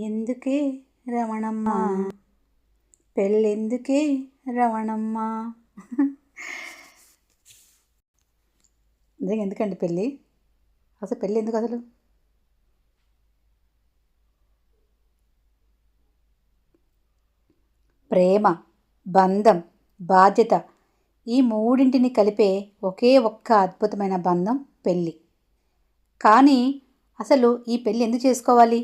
ఎందుకే రమణమ్మ? పెళ్ళెందుకే రమణమ్మ? నిజంగా ఎందుకండి పెళ్ళి? అసలు పెళ్ళి ఎందుకు అసలు? ప్రేమ బంధం బాధ్యత ఈ మూడింటిని కలిపే ఒకే ఒక్క అద్భుతమైన బంధం పెళ్ళి. కానీ అసలు ఈ పెళ్ళి ఎందుకు చేసుకోవాలి?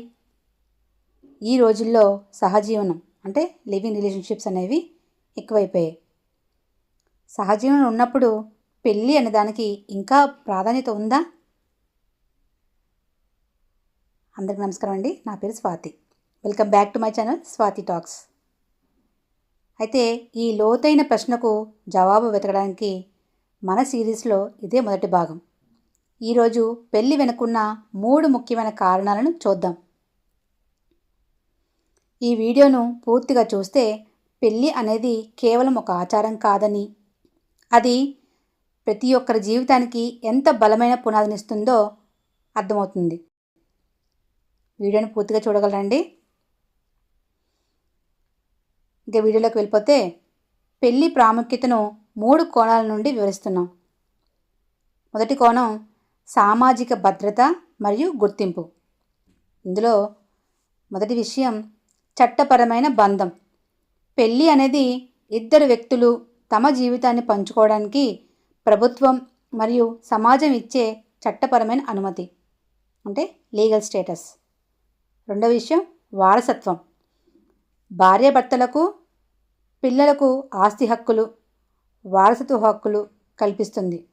ఈ రోజుల్లో సహజీవనం అంటే లివింగ్ రిలేషన్షిప్స్ అనేవి ఎక్కువైపోయాయి. సహజీవనం ఉన్నప్పుడు పెళ్ళి అనే దానికి ఇంకా ప్రాధాన్యత ఉందా? అందరికి నమస్కారం అండి. నా పేరు Swathi. Welcome back to my channel Swathi talks. అయితే ఈ లోతైన ప్రశ్నకు జవాబు వెతకడానికి మన సిరీస్లో ఇదే మొదటి భాగం. ఈరోజు పెళ్ళి వెనుకున్న మూడు ముఖ్యమైన కారణాలను చూద్దాం. ఈ వీడియోను పూర్తిగా చూస్తే పెళ్ళి అనేది కేవలం ఒక ఆచారం కాదని. అది ప్రతి ఒక్కరి జీవితానికి ఎంత బలమైన పునాదినిస్తుందో అర్థమవుతుంది. వీడియోని పూర్తిగా చూడగలరండి. ఇంకా వీడియోలోకి వెళ్ళిపోతే పెళ్ళి ప్రాముఖ్యతను మూడు కోణాల నుండి వివరిస్తున్నాం. మొదటి కోణం సామాజిక భద్రత మరియు గుర్తింపు. ఇందులో మొదటి విషయం చట్టపరమైన బంధం. పెళ్ళి అనేది ఇద్దరు వ్యక్తులు తమ జీవితాన్ని పంచుకోవడానికి ప్రభుత్వం మరియు సమాజం ఇచ్చే చట్టపరమైన అనుమతి. అంటే లీగల్ స్టేటస్. రెండో విషయం వారసత్వం. భార్యాభర్తలకు పిల్లలకు ఆస్తి హక్కులు వారసత్వ హక్కులు కల్పిస్తుంది.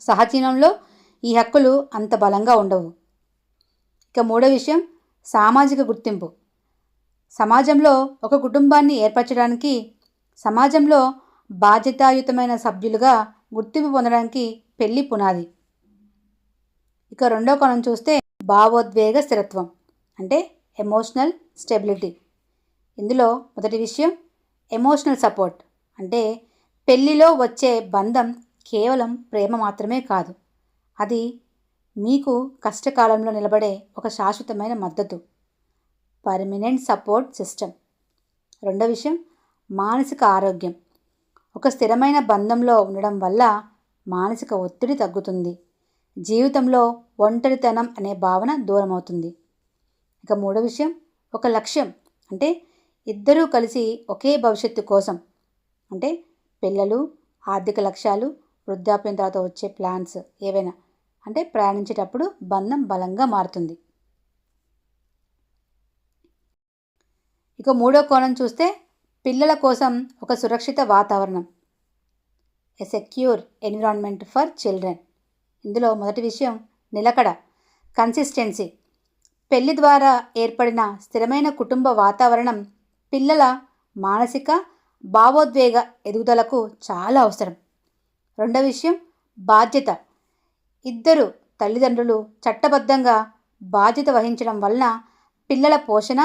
సహజీవనంలో ఈ హక్కులు అంత బలంగా ఉండవు. ఇక మూడో విషయం సామాజిక గుర్తింపు. సమాజంలో ఒక కుటుంబాన్ని ఏర్పరచడానికి సమాజంలో బాధ్యతాయుతమైన సభ్యులుగా గుర్తింపు పొందడానికి పెళ్ళి పునాది. ఇక రెండో కోణం చూస్తే భావోద్వేగ స్థిరత్వం అంటే ఎమోషనల్ స్టెబిలిటీ ఇందులో మొదటి విషయం ఎమోషనల్ సపోర్ట్ అంటే పెళ్ళిలో వచ్చే బంధం కేవలం ప్రేమ మాత్రమే కాదు అది మీకు కష్టకాలంలో నిలబడే ఒక శాశ్వతమైన మద్దతు. Permanent support system. రెండో విషయం మానసిక ఆరోగ్యం. ఒక స్థిరమైన బంధంలో ఉండడం వల్ల మానసిక ఒత్తిడి తగ్గుతుంది. జీవితంలో ఒంటరితనం అనే భావన దూరం అవుతుంది ఇక మూడో విషయం ఒక లక్ష్యం. అంటే ఇద్దరూ కలిసి ఒకే భవిష్యత్తు కోసం. అంటే పిల్లలు ఆర్థిక లక్ష్యాలు వృద్ధాప్యం తర్వాత వచ్చే ప్లాన్స్ ఏవైనా. అంటే ప్రయాణించేటప్పుడు బంధం బలంగా మారుతుంది. ఇక మూడో కోణం చూస్తే పిల్లల కోసం ఒక సురక్షిత వాతావరణం. A secure environment for children ఇందులో మొదటి విషయం నిలకడ కన్సిస్టెన్సీ పెళ్ళి ద్వారా ఏర్పడిన స్థిరమైన కుటుంబ వాతావరణం పిల్లల మానసిక భావోద్వేగ ఎదుగుదలకు చాలా అవసరం. రెండవ విషయం బాధ్యత. ఇద్దరు తల్లిదండ్రులు చట్టబద్ధంగా బాధ్యత వహించడం వలన పిల్లల పోషణ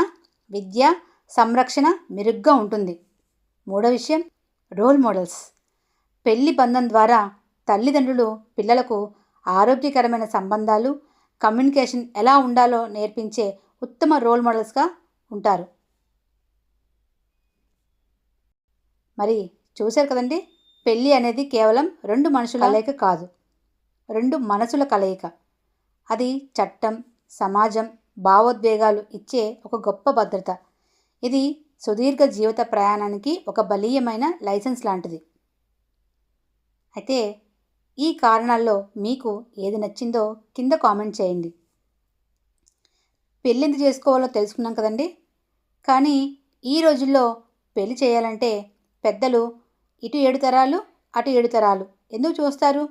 విద్య సంరక్షణ మెరుగ్గా ఉంటుంది. మూడో విషయం రోల్ మోడల్స్. పెళ్ళి బంధం ద్వారా తల్లిదండ్రులు పిల్లలకు ఆరోగ్యకరమైన సంబంధాలు కమ్యూనికేషన్ ఎలా ఉండాలో నేర్పించే ఉత్తమ రోల్ మోడల్స్గా ఉంటారు. మరి చూశారు కదండి పెళ్ళి అనేది కేవలం రెండు మనుషుల కలయిక కాదు రెండు మనసుల కలయిక. అది చట్టం సమాజం భావోద్వేగాలు ఇచ్చే ఒక గొప్ప భద్రత. ఇది సుదీర్ఘ జీవిత ప్రయాణానికి ఒక బలీయమైన లైసెన్స్ లాంటిది. అయితే ఈ కారణాల్లో మీకు ఏది నచ్చిందో కింద కామెంట్ చేయండి. పెళ్ళి చేసుకోవాలో తెలుసుకున్నాం కదండి? కానీ ఈ రోజుల్లో పెళ్ళి చేయాలంటే పెద్దలు ఇటు ఏడు తరాలు అటు ఏడు తరాలు ఎందుకు చూస్తారు?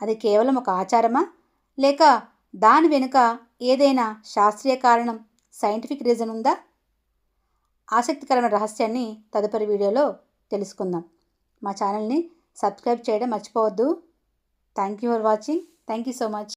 అది కేవలం ఒక ఆచారమా? లేక దాని వెనుక ఏదైనా శాస్త్రీయ కారణం సైంటిఫిక్ రీజన్ ఉందా? ఆసక్తికరమైన రహస్యాన్ని తదుపరి వీడియోలో తెలుసుకుందాం. మా ఛానల్ని సబ్స్క్రైబ్ చేయడం మర్చిపోవద్దు. Thank you for watching. Thank you so much.